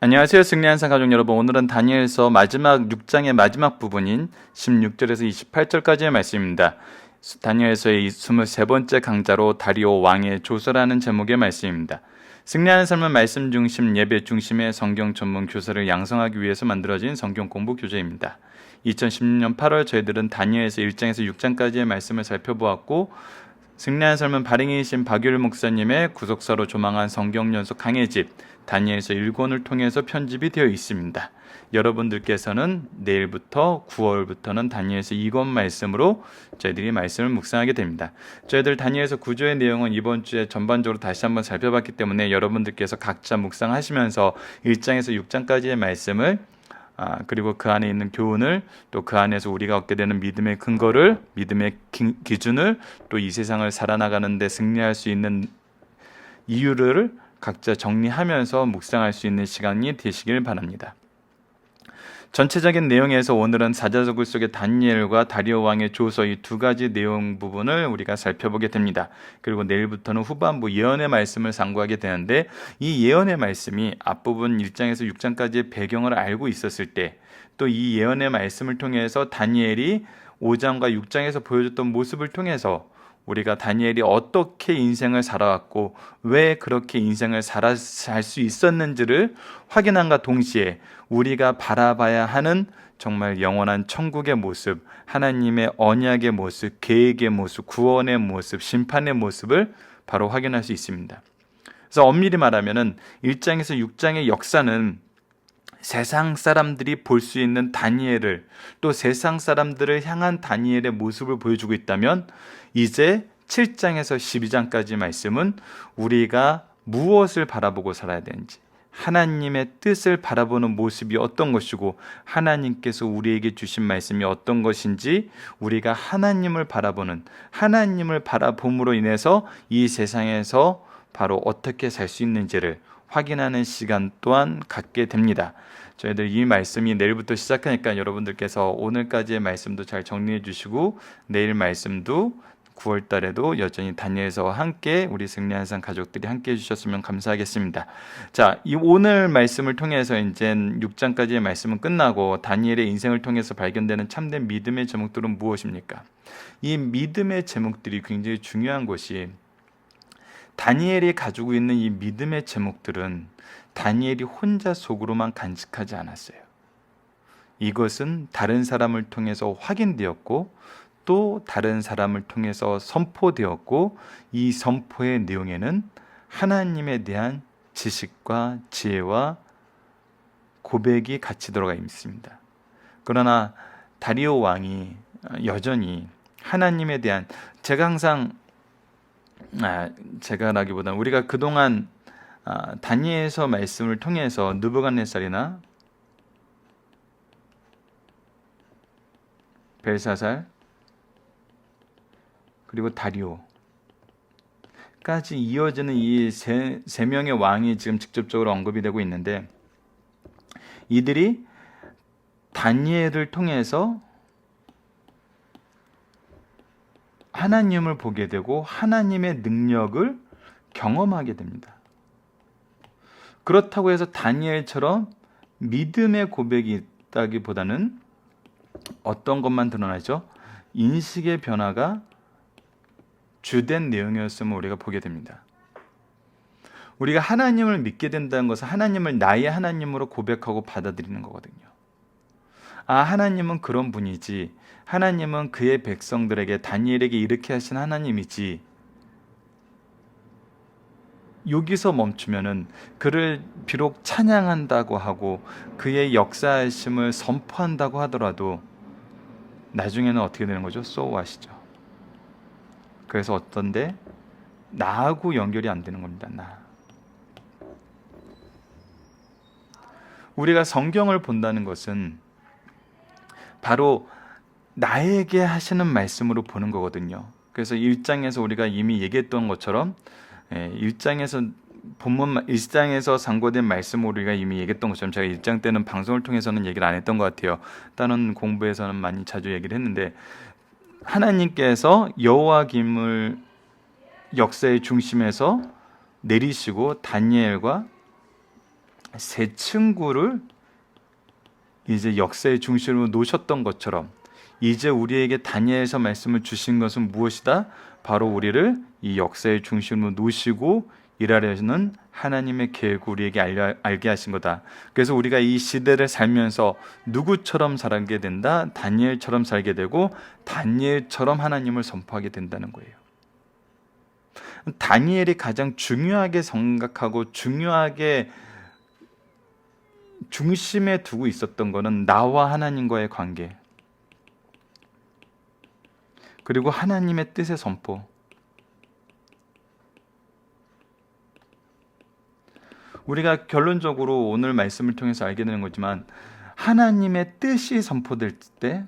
안녕하세요. 승리한 상 가족 여러분. 오늘은 다니엘서 마지막 6장의 마지막 부분인 16절에서 28절까지의 말씀입니다. 다니엘서의 23번째 강자로 다리오 왕의 조서라는 제목의 말씀입니다. 승리하는 삶은 말씀 중심, 예배 중심의 성경 전문 교사를 양성하기 위해서 만들어진 성경 공부 교재입니다. 2016년 8월 저희들은 다니엘서 1장에서 6장까지의 말씀을 살펴보았고 승리한 삶은 발행이신 박율 목사님의 구속사로 조망한 성경 연속 강해집 다니엘서 1권을 통해서 편집이 되어 있습니다. 여러분들께서는 내일부터 9월부터는 다니엘서 2권 말씀으로 저희들이 말씀을 묵상하게 됩니다. 저희들 다니엘서 구조의 내용은 이번 주에 전반적으로 다시 한번 살펴봤기 때문에 여러분들께서 각자 묵상하시면서 1장에서 6장까지의 말씀을 아, 그리고 그 안에 있는 교훈을 또 그 안에서 우리가 얻게 되는 믿음의 근거를 믿음의 기, 기준을 또 이 세상을 살아나가는데 승리할 수 있는 이유를 각자 정리하면서 묵상할 수 있는 시간이 되시길 바랍니다. 전체적인 내용에서 오늘은 사자적글 속의 다니엘과 다리오 왕의 조서 이 두 가지 내용 부분을 우리가 살펴보게 됩니다. 그리고 내일부터는 후반부 예언의 말씀을 상고하게 되는데 이 예언의 말씀이 앞부분 1장에서 6장까지의 배경을 알고 있었을 때 또 이 예언의 말씀을 통해서 다니엘이 5장과 6장에서 보여줬던 모습을 통해서 우리가 다니엘이 어떻게 인생을 살아왔고 왜 그렇게 인생을 살아 살수 있었는지를 확인함과 동시에 우리가 바라봐야 하는 정말 영원한 천국의 모습, 하나님의 언약의 모습, 계획의 모습, 구원의 모습, 심판의 모습을 바로 확인할 수 있습니다. 그래서 엄밀히 말하면은 1장에서 6장의 역사는 세상 사람들이 볼 수 있는 다니엘을 또 세상 사람들을 향한 다니엘의 모습을 보여주고 있다면 이제 7장에서 12장까지 말씀은 우리가 무엇을 바라보고 살아야 되는지 하나님의 뜻을 바라보는 모습이 어떤 것이고 하나님께서 우리에게 주신 말씀이 어떤 것인지 우리가 하나님을 바라보는 하나님을 바라봄으로 인해서 이 세상에서 바로 어떻게 살 수 있는지를 확인하는 시간 또한 갖게 됩니다. 저희들 이 말씀이 내일부터 시작하니까 여러분들께서 오늘까지의 말씀도 잘 정리해 주시고 내일 말씀도 9월 달에도 여전히 다니엘서와 함께 우리 승리한 상 가족들이 함께 해주셨으면 감사하겠습니다. 자, 이 오늘 말씀을 통해서 이제 6장까지의 말씀은 끝나고 다니엘의 인생을 통해서 발견되는 참된 믿음의 제목들은 무엇입니까? 이 믿음의 제목들이 굉장히 중요한 것이 다니엘이 가지고 있는 이 믿음의 제목들은 다니엘이 혼자 속으로만 간직하지 않았어요. 이것은 다른 사람을 통해서 확인되었고 또 다른 사람을 통해서 선포되었고 이 선포의 내용에는 하나님에 대한 지식과 지혜와 고백이 같이 들어가 있습니다. 그러나 다리오 왕이 여전히 하나님에 대한 제가 항상 아, 제가 라기보다는 우리가 그동안 아, 다니엘서 말씀을 통해서 느부갓네살이나 벨사살 그리고 다리오까지 이어지는 이세 세 명의 왕이 지금 직접적으로 언급이 되고 있는데 이들이 다니엘을 통해서 하나님을 보게 되고 하나님의 능력을 경험하게 됩니다. 그렇다고 해서 다니엘처럼 믿음의 고백이 있다기보다는 어떤 것만 드러나죠? 인식의 변화가 주된 내용이었음을 우리가 보게 됩니다. 우리가 하나님을 믿게 된다는 것은 하나님을 나의 하나님으로 고백하고 받아들이는 거거든요. 아, 하나님은 그런 분이지. 하나님은 그의 백성들에게 다니엘에게 이렇게 하신 하나님이지. 여기서 멈추면은 그를 비록 찬양한다고 하고 그의 역사하심을 선포한다고 하더라도 나중에는 어떻게 되는 거죠? 쏘아시죠. 그래서 어떤데 나하고 연결이 안 되는 겁니다. 나. 우리가 성경을 본다는 것은 바로 나에게 하시는 말씀으로 보는 거거든요. 그래서 1장에서 우리가 이미 얘기했던 것처럼 1장에서 예, 본문 1장에서 상고된 말씀을 우리가 이미 얘기했던 것처럼 제가 1장 때는 방송을 통해서는 얘기를 안 했던 것 같아요. 다른 공부에서는 많이 자주 얘기를 했는데 하나님께서 여호와 김을 역사의 중심에서 내리시고 다니엘과 세 친구를 이제 역사의 중심으로 놓으셨던 것처럼 이제 우리에게 다니엘서 말씀을 주신 것은 무엇이다? 바로 우리를 이 역사의 중심으로 놓으시고 일하려는 하나님의 계획을 우리에게 알려, 알게 하신 거다. 그래서 우리가 이 시대를 살면서 누구처럼 살게 된다? 다니엘처럼 살게 되고 다니엘처럼 하나님을 선포하게 된다는 거예요. 다니엘이 가장 중요하게 생각하고 중요하게 중심에 두고 있었던 것은 나와 하나님과의 관계. 그리고 하나님의 뜻의 선포. 우리가 결론적으로 오늘 말씀을 통해서 알게 되는 거지만 하나님의 뜻이 선포될 때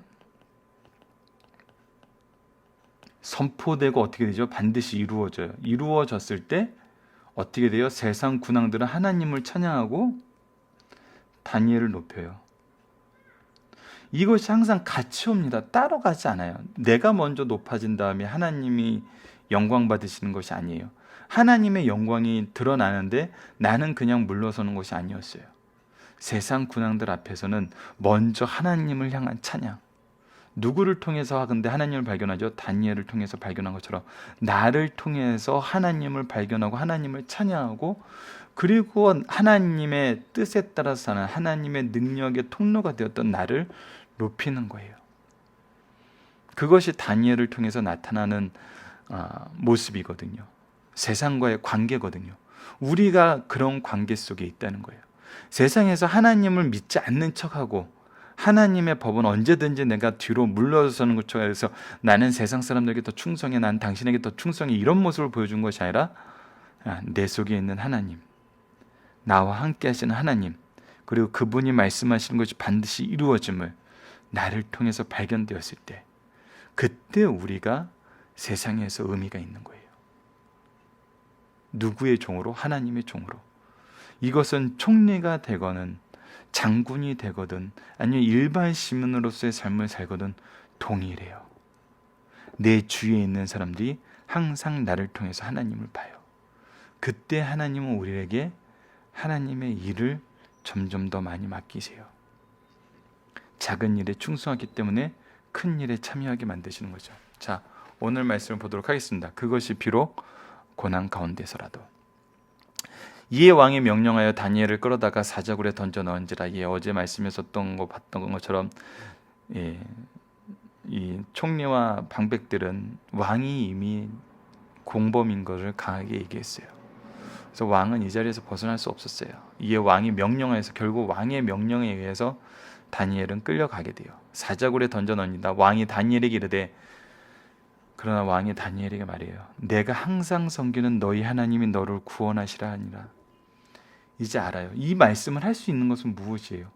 선포되고 어떻게 되죠? 반드시 이루어져요. 이루어졌을 때 어떻게 돼요? 세상 군왕들은 하나님을 찬양하고 다니엘을 높여요. 이것이 항상 같이 옵니다. 따로 가지 않아요. 내가 먼저 높아진 다음에 하나님이 영광 받으시는 것이 아니에요. 하나님의 영광이 드러나는데 나는 그냥 물러서는 것이 아니었어요. 세상 군왕들 앞에서는 먼저 하나님을 향한 찬양. 누구를 통해서 하건대 하나님을 발견하죠? 다니엘을 통해서 발견한 것처럼 나를 통해서 하나님을 발견하고 하나님을 찬양하고 그리고 하나님의 뜻에 따라서 사는 하나님의 능력의 통로가 되었던 나를 높이는 거예요. 그것이 다니엘을 통해서 나타나는 아, 모습이거든요. 세상과의 관계거든요. 우리가 그런 관계 속에 있다는 거예요. 세상에서 하나님을 믿지 않는 척하고 하나님의 법은 언제든지 내가 뒤로 물러서는 것처럼 해서 나는 세상 사람들에게 더 충성해, 난 당신에게 더 충성해 이런 모습을 보여준 것이 아니라 아, 내 속에 있는 하나님, 나와 함께 하시는 하나님, 그리고 그분이 말씀하시는 것이 반드시 이루어짐을 나를 통해서 발견되었을 때, 그때 우리가 세상에서 의미가 있는 거예요. 누구의 종으로? 하나님의 종으로. 이것은 총리가 되거는 장군이 되거든 아니면 일반 시민으로서의 삶을 살거든 동일해요. 내 주위에 있는 사람들이 항상 나를 통해서 하나님을 봐요. 그때 하나님은 우리에게 하나님의 일을 점점 더 많이 맡기세요. 작은 일에 충성하기 때문에 큰 일에 참여하게 만드시는 거죠. 자, 오늘 말씀을 보도록 하겠습니다. 그것이 비록 고난 가운데서라도 이에 왕이 명령하여 다니엘을 끌어다가 사자굴에 던져 넣은지라 예 어제 말씀에서던 거 봤던 것처럼 예, 이 총리와 방백들은 왕이 이미 공범인 것을 강하게 얘기했어요. 그래서 왕은 이 자리에서 벗어날 수 없었어요. 이에 왕이 명령하여서 결국 왕의 명령에 의해서 다니엘은 끌려가게 돼요. 사자굴에 던져 넣는다. 왕이 다니엘에게 이르되 그러나 왕이 다니엘에게 말해요. 내가 항상 섬기는 너희 하나님이 너를 구원하시라 하니라. 이제 알아요. 이 말씀을 할 수 있는 것은 무엇이에요?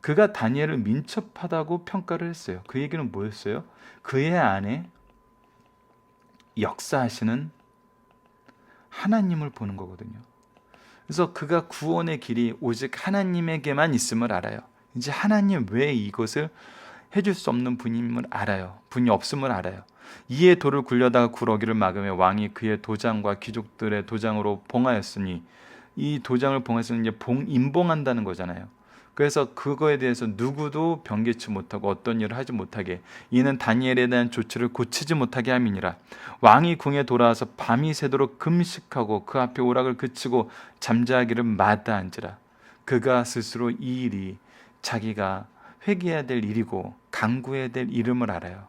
그가 다니엘을 민첩하다고 평가를 했어요. 그 얘기는 뭐였어요? 그의 안에 역사하시는 하나님을 보는 거거든요. 그래서 그가 구원의 길이 오직 하나님에게만 있음을 알아요. 이제 하나님 왜 이것을 해줄 수 없는 분임을 알아요. 분이 없음을 알아요. 이에 돌을 굴려다가 구러기를 막으며 왕이 그의 도장과 귀족들의 도장으로 봉하였으니 이 도장을 봉해서 이제 봉 임봉한다는 거잖아요. 그래서 그거에 대해서 누구도 변개치 못하고 어떤 일을 하지 못하게 이는 다니엘에 대한 조치를 고치지 못하게 함이니라 왕이 궁에 돌아와서 밤이 새도록 금식하고 그 앞에 오락을 그치고 잠자기를 마다한지라 그가 스스로 이 일이 자기가 회개해야 될 일이고 강구해야 될 이름을 알아요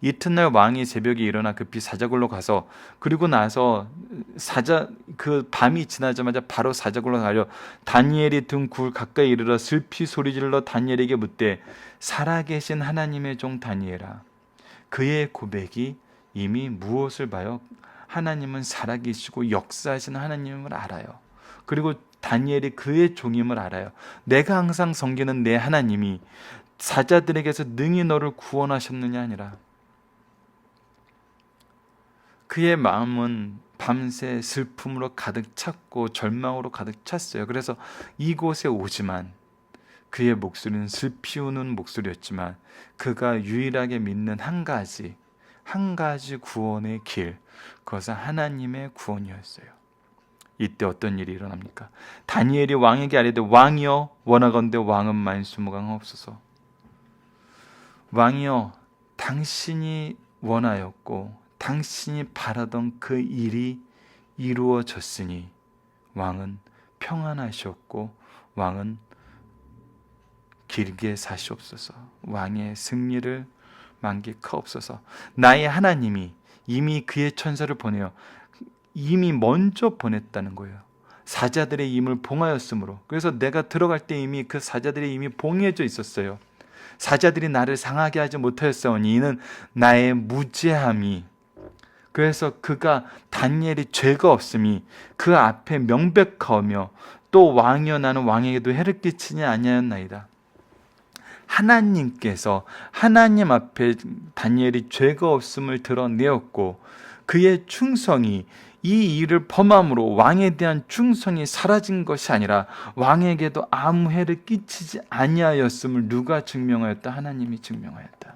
이튿날 왕이 새벽에 일어나 급히 사자굴로 가서 그리고 나서 사자 그 밤이 지나자마자 바로 사자굴로 달려 다니엘이 등 굴 가까이 이르러 슬피 소리질러 다니엘에게 묻되 살아계신 하나님의 종 다니엘아 그의 고백이 이미 무엇을 봐요? 하나님은 살아계시고 역사하시는 하나님을 알아요. 그리고 다니엘이 그의 종임을 알아요. 내가 항상 섬기는 내 하나님이 사자들에게서 능히 너를 구원하셨느냐 아니라 그의 마음은 밤새 슬픔으로 가득 찼고 절망으로 가득 찼어요. 그래서 이곳에 오지만 그의 목소리는 슬피 우는 목소리였지만 그가 유일하게 믿는 한 가지, 한 가지 구원의 길, 그것은 하나님의 구원이었어요. 이때 어떤 일이 일어납니까? 다니엘이 왕에게 아뢰되 왕이여 원하건대 왕은 만수무강하옵소서. 왕이여 당신이 원하였고 당신이 바라던 그 일이 이루어졌으니 왕은 평안하셨고 왕은 길게 사시옵소서. 왕의 승리를 만끽하옵소서. 나의 하나님이 이미 그의 천사를 보내어 이미 먼저 보냈다는 거예요. 사자들의 임을 봉하였으므로. 그래서 내가 들어갈 때 이미 그 사자들의 임이 봉해져 있었어요. 사자들이 나를 상하게 하지 못하였사오니 이는 나의 무죄함이 그래서 그가 다니엘이 죄가 없음이 그 앞에 명백하며 또 왕이여 나는 왕에게도 해를 끼치지 아니하였나이다. 하나님께서 하나님 앞에 다니엘이 죄가 없음을 드러내었고 그의 충성이 이 일을 범함으로 왕에 대한 충성이 사라진 것이 아니라 왕에게도 아무 해를 끼치지 아니하였음을 누가 증명하였다? 하나님이 증명하였다.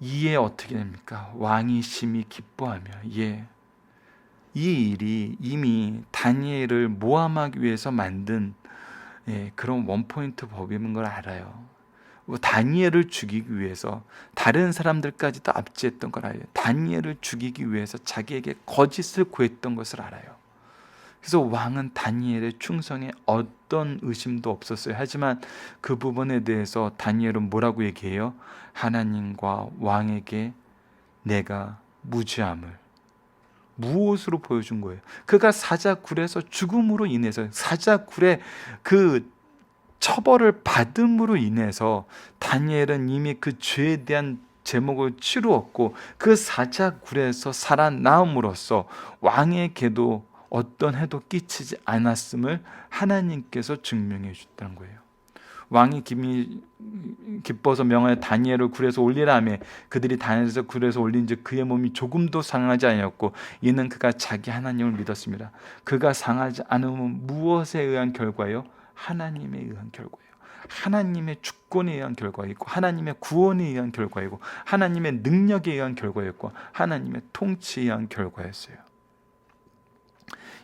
이에 어떻게 됩니까? 왕이 심히 기뻐하며 예. 이 일이 이미 다니엘을 모함하기 위해서 만든 예, 그런 원포인트 법인 걸 알아요. 뭐 다니엘을 죽이기 위해서 다른 사람들까지도 압제했던 걸 알아요. 다니엘을 죽이기 위해서 자기에게 거짓을 구했던 것을 알아요. 그래서 왕은 다니엘의 충성에 어떤 의심도 없었어요. 하지만 그 부분에 대해서 다니엘은 뭐라고 얘기해요? 하나님과 왕에게 내가 무죄함을 무엇으로 보여준 거예요? 그가 사자굴에서 죽음으로 인해서 사자굴의 그 처벌을 받음으로 인해서 다니엘은 이미 그 죄에 대한 제목을 치루었고 그 사자굴에서 살아남음으로써 왕에게도 어떤 해도 끼치지 않았음을 하나님께서 증명해 주셨다는 거예요. 왕이 기미, 기뻐서 명하여 다니엘을 굴에서 올리라며 그들이 다니엘에서 굴에서 올린즉 그의 몸이 조금도 상하지 아니었고 이는 그가 자기 하나님을 믿었습니다. 그가 상하지 않으면 무엇에 의한 결과요? 하나님에 의한 결과예요. 하나님의 주권에 의한 결과이고 하나님의 구원에 의한 결과이고 하나님의 능력에 의한 결과였고 하나님의 통치에 의한 결과였어요.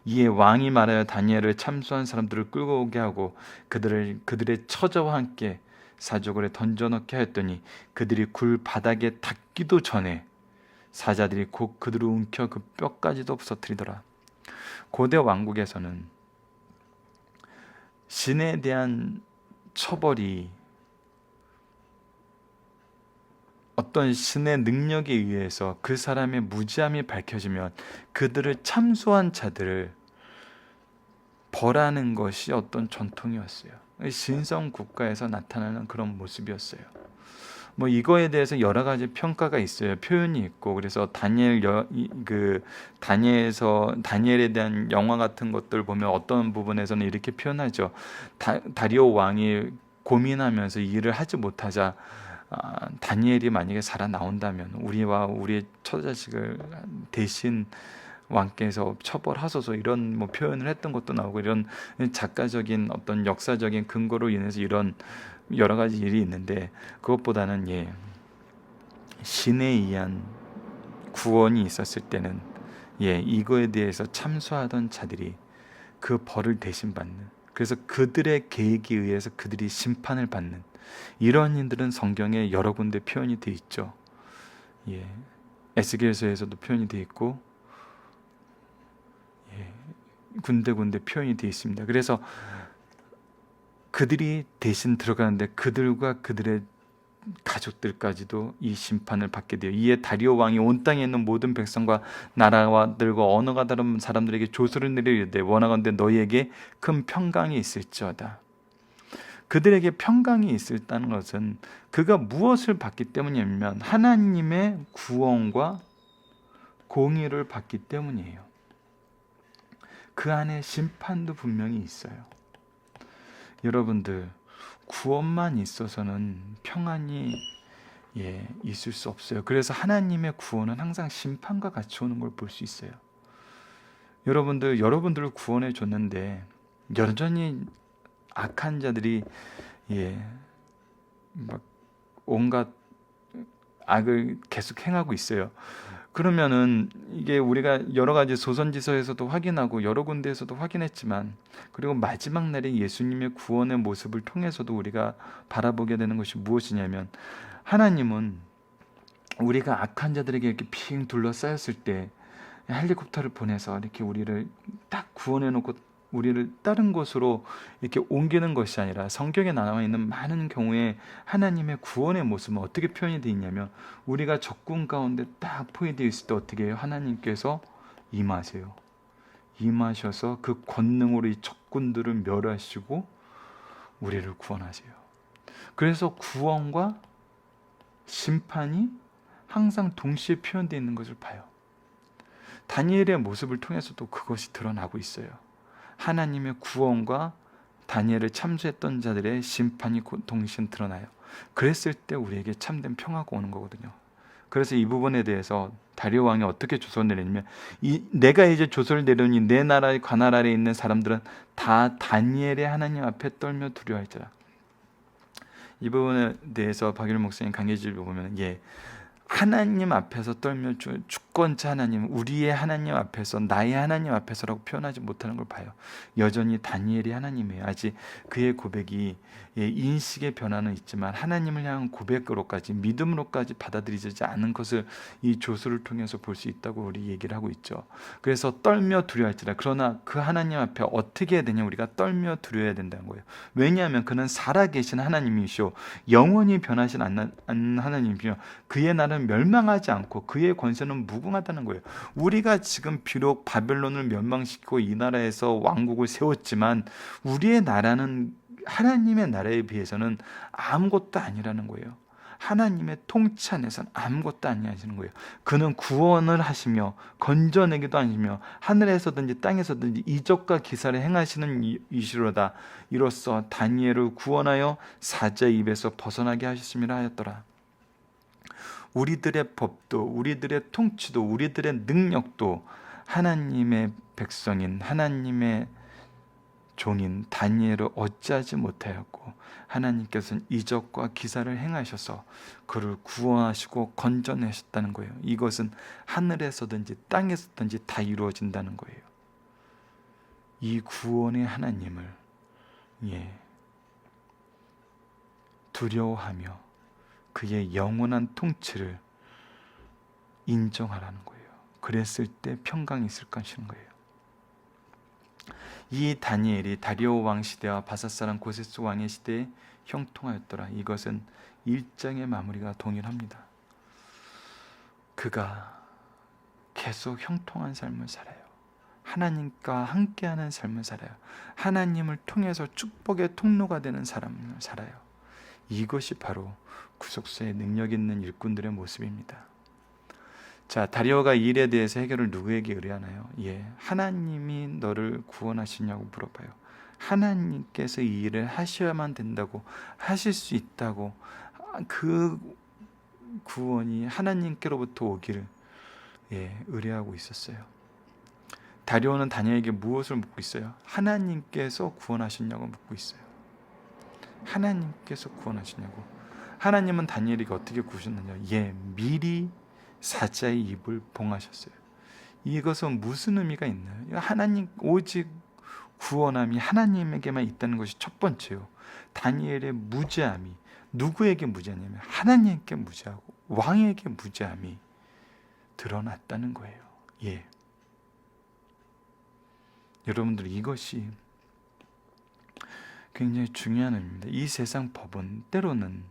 이에 왕이 말하여 다니엘을 참수한 사람들을 끌고 오게 하고 그들을 그들의 처자와 함께 사족을 던져 넣게 하였더니 그들이 굴 바닥에 닿기도 전에 사자들이 곧 그들을 움켜 그 뼈까지도 부서뜨리더라. 고대 왕국에서는 신에 대한 처벌이 어떤 신의 능력에 의해서 그 사람의 무지함이 밝혀지면 그들을 참소한 자들을 벌하는 것이 어떤 전통이었어요. 신성 국가에서 나타나는 그런 모습이었어요. 뭐 이거에 대해서 여러 가지 평가가 있어요. 표현이 있고 그래서 다니엘 여, 그 다니엘에서 다니엘에 대한 영화 같은 것들 보면 어떤 부분에서는 이렇게 표현하죠. 다, 다리오 왕이 고민하면서 일을 하지 못하자 아, 다니엘이 만약에 살아 나온다면 우리와 우리의 처자식을 대신 왕께서 처벌하소서 이런 뭐 표현을 했던 것도 나오고 이런 작가적인 어떤 역사적인 근거로 인해서 이런 여러 가지 일이 있는데 그것보다는 예 신에 의한 구원이 있었을 때는 예 이거에 대해서 참수하던 자들이 그 벌을 대신 받는 그래서 그들의 계획에 의해서 그들이 심판을 받는 이런 일들은 성경에 여러 군데 표현이 돼 있죠. 예. 에스겔서에서도 표현이 돼 있고 예. 군데군데 표현이 돼 있습니다. 그래서 그들이 대신 들어가는데 그들과 그들의 가족들까지도 이 심판을 받게 돼요. 이에 다리오 왕이 온 땅에 있는 모든 백성과 나라와들과 언어가 다른 사람들에게 조소를 내리되 원하건대 너희에게 큰 평강이 있을지어다. 그들에게 평강이 있었다는 것은 그가 무엇을 받기 때문이냐면 하나님의 구원과 공의를 받기 때문이에요. 그 안에 심판도 분명히 있어요. 여러분들 구원만 있어서는 평안이 예, 있을 수 없어요. 그래서 하나님의 구원은 항상 심판과 같이 오는 걸 볼 수 있어요. 여러분들 여러분들을 구원해 줬는데 여전히 악한 자들이 예, 막 온갖 악을 계속 행하고 있어요. 그러면은 이게 우리가 여러 가지 소선지서에서도 확인하고 여러 군데에서도 확인했지만 그리고 마지막 날에 예수님의 구원의 모습을 통해서도 우리가 바라보게 되는 것이 무엇이냐면 하나님은 우리가 악한 자들에게 이렇게 핑 둘러싸였을 때 헬리콥터를 보내서 이렇게 우리를 딱 구원해 놓고 우리를 다른 곳으로 이렇게 옮기는 것이 아니라 성경에 나와 있는 많은 경우에 하나님의 구원의 모습은 어떻게 표현이 되어 있냐면 우리가 적군 가운데 딱 포위되어 있을 때 어떻게 해요? 하나님께서 임하세요. 임하셔서 그 권능으로 이 적군들을 멸하시고 우리를 구원하세요. 그래서 구원과 심판이 항상 동시에 표현되어 있는 것을 봐요. 다니엘의 모습을 통해서도 그것이 드러나고 있어요. 하나님의 구원과 다니엘을 참수했던 자들의 심판이 곧 동시에 드러나요. 그랬을 때 우리에게 참된 평화가 오는 거거든요. 그래서 이 부분에 대해서 다리오 왕이 어떻게 조서를 내리냐면 이 내가 이제 조서를 내려니 내 나라의 관할 아래에 있는 사람들은 다 다니엘의 하나님 앞에 떨며 두려워할지라. 이 부분에 대해서 박일 목사님 강해질 보면 예 하나님 앞에서 떨며 주- 주권자 하나님, 우리의 하나님 앞에서 나의 하나님 앞에서라고 표현하지 못하는 걸 봐요. 여전히 다니엘이 하나님이에요. 아직 그의 고백이 예, 인식의 변화는 있지만 하나님을 향한 고백으로까지 믿음으로까지 받아들이지 않은 것을 이 조수를 통해서 볼 수 있다고 우리 얘기를 하고 있죠. 그래서 떨며 두려워할지라. 그러나 그 하나님 앞에 어떻게 해야 되냐? 우리가 떨며 두려워야 된다는 거예요. 왜냐하면 그는 살아계신 하나님이시오. 영원히 변하신 하나님이요. 그의 나라는 멸망하지 않고 그의 권세는 무 궁하다는 거예요. 우리가 지금 비록 바벨론을 멸망시키고 이 나라에서 왕국을 세웠지만 우리의 나라는 하나님의 나라에 비해서는 아무것도 아니라는 거예요. 하나님의 통치 안에서는 아무것도 아니하시는 거예요. 그는 구원을 하시며 건져내기도 하시며 하늘에서든지 땅에서든지 이적과 기사를 행하시는 이- 이시로다. 이로써 다니엘을 구원하여 사자의 입에서 벗어나게 하셨음이라 하였더라. 우리들의 법도 우리들의 통치도 우리들의 능력도 하나님의 백성인 하나님의 종인 다니엘을 어찌하지 못하였고 하나님께서는 이적과 기사를 행하셔서 그를 구원하시고 건져내셨다는 거예요. 이것은 하늘에서든지 땅에서든지 다 이루어진다는 거예요. 이 구원의 하나님을 예 두려워하며 그의 영원한 통치를 인정하라는 거예요. 그랬을 때 평강이 있을 것인 거예요. 이 다니엘이 다리오 왕 시대와 바사사랑 고세스 왕의 시대에 형통하였더라. 이것은 일장의 마무리가 동일합니다. 그가 계속 형통한 삶을 살아요. 하나님과 함께하는 삶을 살아요. 하나님을 통해서 축복의 통로가 되는 삶을 살아요. 이것이 바로 구속사의 능력 있는 일꾼들의 모습입니다. 자, 다리오가 이 일에 대해서 해결을 누구에게 의뢰하나요? 예, 하나님이 너를 구원하시냐고 물어봐요. 하나님께서 이 일을 하셔야만 된다고 하실 수 있다고 그 구원이 하나님께로부터 오기를 예, 의뢰하고 있었어요. 다리오는 다니엘에게 무엇을 묻고 있어요? 하나님께서 구원하셨냐고 묻고 있어요. 하나님께서 구원하시냐고. 하나님은 다니엘에게 어떻게 구하셨느냐? 예, 미리 사자의 입을 봉하셨어요. 이것은 무슨 의미가 있나요? 하나님 오직 구원함이 하나님에게만 있다는 것이 첫 번째요. 다니엘의 무죄함이 누구에게 무죄냐면 하나님께 무죄하고 왕에게 무죄함이 드러났다는 거예요. 예. 여러분들 이것이 굉장히 중요한 의미입니다. 이 세상 법은 때로는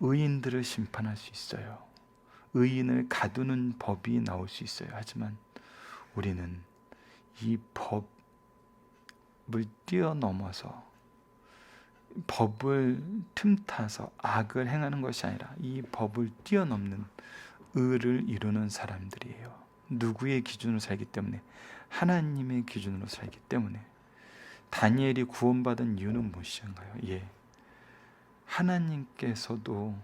의인들을 심판할 수 있어요. 의인을 가두는 법이 나올 수 있어요. 하지만 우리는 이 법을 뛰어넘어서 법을 틈타서 악을 행하는 것이 아니라 이 법을 뛰어넘는 의를 이루는 사람들이에요. 누구의 기준으로 살기 때문에 하나님의 기준으로 살기 때문에 다니엘이 구원받은 이유는 무엇인가요? 예. 하나님께서도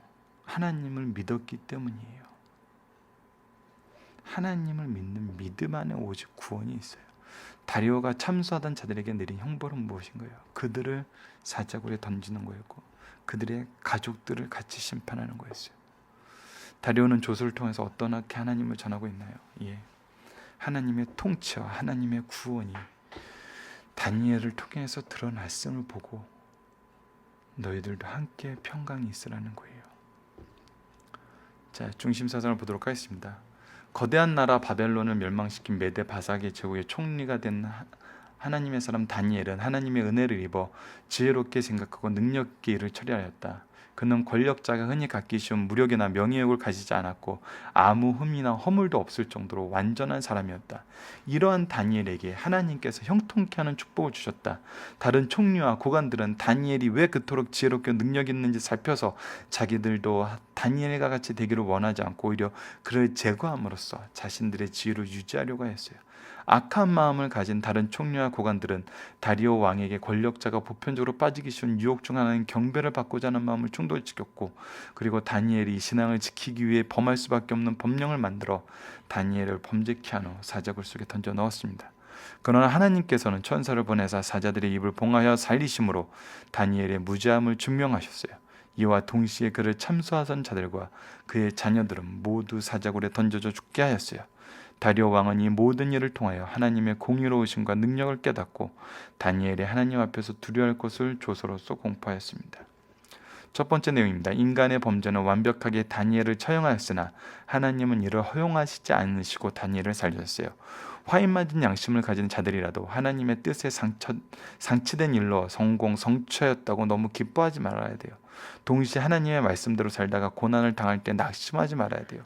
하나님을 믿었기 때문이에요. 하나님을 믿는 믿음 안에 오직 구원이 있어요. 다리오가 참수하던 자들에게 내린 형벌은 무엇인가요? 그들을 사자굴에 던지는 거였고 그들의 가족들을 같이 심판하는 거였어요. 다리오는 조서를 통해서 어떻게 하나님을 전하고 있나요? 예. 하나님의 통치와 하나님의 구원이 다니엘을 통해서 드러났음을 보고 너희들도 함께 평강이 있으라는 거예요. 자, 중심 사상을 보도록 하겠습니다. 거대한 나라 바벨론을 멸망시킨 메데 바삭의 제국의 총리가 된 하- 하나님의 사람 다니엘은 하나님의 은혜를 입어 지혜롭게 생각하고 능력 있게 일을 처리하였다. 그는 권력자가 흔히 갖기 쉬운 무력이나 명예욕을 가지지 않았고 아무 흠이나 허물도 없을 정도로 완전한 사람이었다. 이러한 다니엘에게 하나님께서 형통케 하는 축복을 주셨다. 다른 총리와 고관들은 다니엘이 왜 그토록 지혜롭게 능력 있는지 살펴서 자기들도 다니엘과 같이 되기를 원하지 않고 오히려 그를 제거함으로써 자신들의 지위를 유지하려고 했어요. 악한 마음을 가진 다른 총리와 고관들은 다리오 왕에게 권력자가 보편적으로 빠지기 쉬운 유혹 중 하나인 경배를 받고자 하는 마음을 충돌시켰고 그리고 다니엘이 신앙을 지키기 위해 범할 수밖에 없는 법령을 만들어 다니엘을 범죄케 한 후 사자굴 속에 던져 넣었습니다. 그러나 하나님께서는 천사를 보내사 사자들의 입을 봉하여 살리심으로 다니엘의 무죄함을 증명하셨어요. 이와 동시에 그를 참수하던 자들과 그의 자녀들은 모두 사자굴에 던져져 죽게 하였어요. 다리오 왕은 이 모든 일을 통하여 하나님의 공의로우심과 능력을 깨닫고 다니엘이 하나님 앞에서 두려워할 것을 조서로서 공포하였습니다. 첫 번째 내용입니다. 인간의 범죄는 완벽하게 다니엘을 처형하였으나 하나님은 이를 허용하시지 않으시고 다니엘을 살렸어요. 화인 맞은 양심을 가진 자들이라도 하나님의 뜻에 상처, 상치된 일로 성공, 성취하였다고 너무 기뻐하지 말아야 돼요. 동시에 하나님의 말씀대로 살다가 고난을 당할 때 낙심하지 말아야 돼요.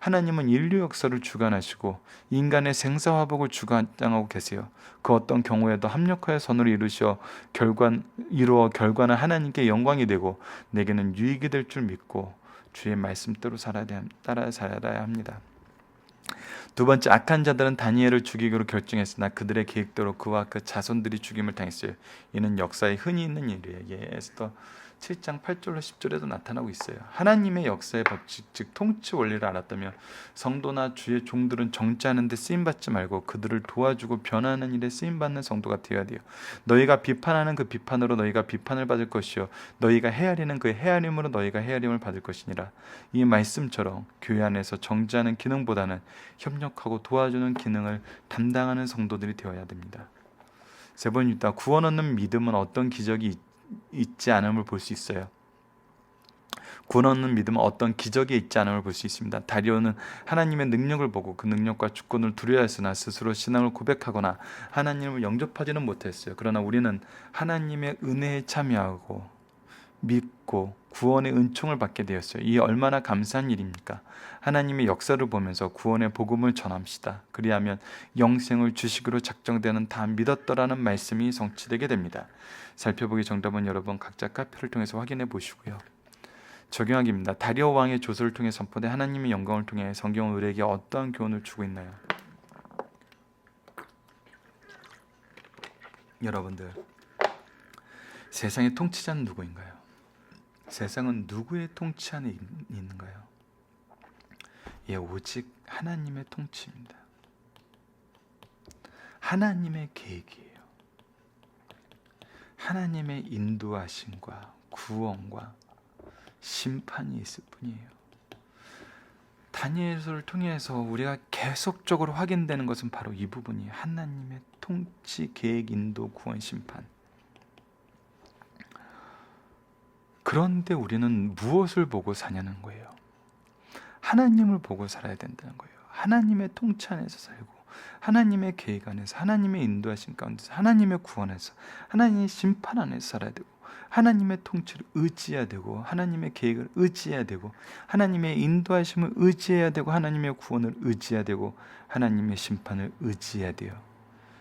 하나님은 인류 역사를 주관하시고 인간의 생사화복을 주관장하고 계세요. 그 어떤 경우에도 합력하여 선을 이루시어 결관 이루어 결과는 하나님께 영광이 되고 내게는 유익이 될 줄 믿고 주의 말씀대로 살아야 돼- 따라 살아야 합니다. 두 번째 악한 자들은 다니엘을 죽이기로 결정했으나 그들의 계획대로 그와 그 자손들이 죽임을 당했어요. 이는 역사에 흔히 있는 일이에요. 예, 에스더 7장 8절로 10절에도 나타나고 있어요. 하나님의 역사의 법칙, 즉 통치 원리를 알았다면 성도나 주의 종들은 정치하는 데 쓰임 받지 말고 그들을 도와주고 변화하는 일에 쓰임 받는 성도가 되어야 돼요. 너희가 비판하는 그 비판으로 너희가 비판을 받을 것이요 너희가 헤아리는 그 헤아림으로 너희가 헤아림을 받을 것이니라. 이 말씀처럼 교회 안에서 정지하는 기능보다는 협력하고 도와주는 기능을 담당하는 성도들이 되어야 됩니다. 세 번입니다. 구원 얻는 믿음은 어떤 기적이 있- 있지 않음을 볼 수 있어요. 구원 얻는 믿음은 어떤 기적이 있지 않음을 볼 수 있습니다. 다리오는 하나님의 능력을 보고 그 능력과 주권을 두려워했으나 스스로 신앙을 고백하거나 하나님을 영접하지는 못했어요. 그러나 우리는 하나님의 은혜에 참여하고 믿고 구원의 은총을 받게 되었어요. 이 얼마나 감사한 일입니까? 하나님의 역사를 보면서 구원의 복음을 전합시다. 그리하면 영생을 주식으로 작정되는 다 믿었더라는 말씀이 성취되게 됩니다. 살펴보기 정답은 여러분 각자 카페를 통해서 확인해 보시고요. 적용하기입니다. 다리오 왕의 조서를 통해 선포된 하나님의 영광을 통해 성경은 우리에게 어떠한 교훈을 주고 있나요? 여러분들 세상의 통치자는 누구인가요? 세상은 누구의 통치 안에 있- 있는가요? 예, 오직 하나님의 통치입니다. 하나님의 계획이에요. 하나님의 인도하심과 구원과 심판이 있을 뿐이에요. 다니엘서를 통해서 우리가 계속적으로 확인되는 것은 바로 이 부분이에요. 하나님의 통치, 계획, 인도, 구원, 심판. 그런데 우리는 무엇을 보고 사냐는 거예요. 하나님을 보고 살아야 된다는 거예요. 하나님의 통치 안에서 살고 하나님의 계획 안에서 하나님의 인도하심 가운데서 하나님의 구원에서 하나님의 심판 안에서 살아야 되고 하나님의 통치를 의지해야 되고 하나님의 계획을 의지해야 되고 하나님의 인도하심을 의지해야 되고 하나님의 구원을 의지해야 되고 하나님의 심판을 의지해야 돼요.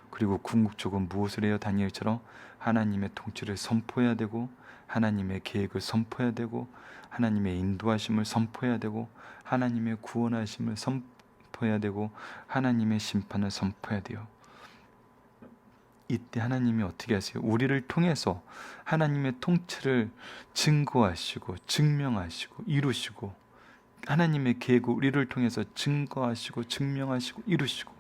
그리고 궁극적으로 무엇을 해요? 다니엘처럼 하나님의 통치를 선포해야 되고 하나님의 계획을 선포해야 되고 하나님의 인도하심을 선포해야 되고 하나님의 구원하심을 선포해야 되고 하나님의 심판을 선포해야 돼요. 이때 하나님이 어떻게 하세요? 우리를 통해서 하나님의 통치를 증거하시고 증명하시고 이루시고 하나님의 계획을 우리를 통해서 증거하시고 증명하시고 이루시고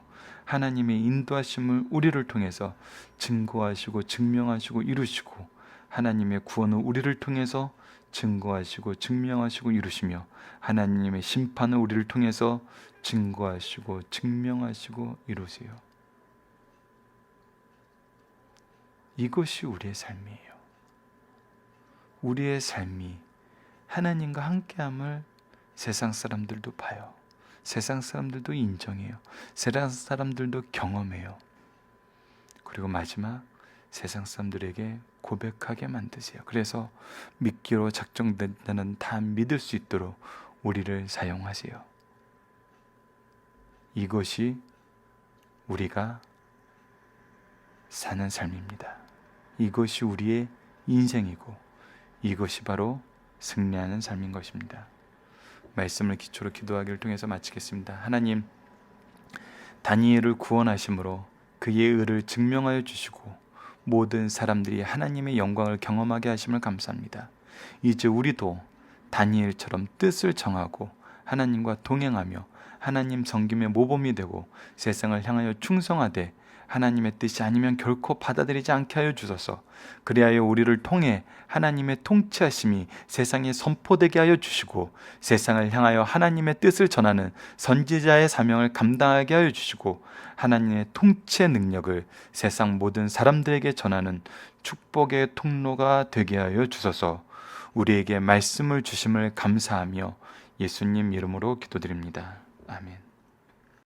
하나님의 인도하심을 우리를 통해서 증거하시고 증명하시고 이루시고 하나님의 구원을 우리를 통해서 증거하시고 증명하시고 이루시며 하나님의 심판을 우리를 통해서 증거하시고 증명하시고 이루세요. 이것이 우리의 삶이에요. 우리의 삶이 하나님과 함께함을 세상 사람들도 봐요. 세상 사람들도 인정해요. 세상 사람들도 경험해요. 그리고 마지막 세상 사람들에게 고백하게 만드세요. 그래서 믿기로 작정된다는 다 믿을 수 있도록 우리를 사용하세요. 이것이 우리가 사는 삶입니다. 이것이 우리의 인생이고 이것이 바로 승리하는 삶인 것입니다. 말씀을 기초로 기도하기를 통해서 마치겠습니다. 하나님, 다니엘을 구원하심으로 그의 의를 증명하여 주시고 모든 사람들이 하나님의 영광을 경험하게 하심을 감사합니다. 이제 우리도 다니엘처럼 뜻을 정하고 하나님과 동행하며 하나님 섬김의 모범이 되고 세상을 향하여 충성하되 하나님의 뜻이 아니면 결코 받아들이지 않게 하여 주소서. 그리하여 우리를 통해 하나님의 통치하심이 세상에 선포되게 하여 주시고 세상을 향하여 하나님의 뜻을 전하는 선지자의 사명을 감당하게 하여 주시고 하나님의 통치의 능력을 세상 모든 사람들에게 전하는 축복의 통로가 되게 하여 주소서. 우리에게 말씀을 주심을 감사하며 예수님 이름으로 기도드립니다. 아멘.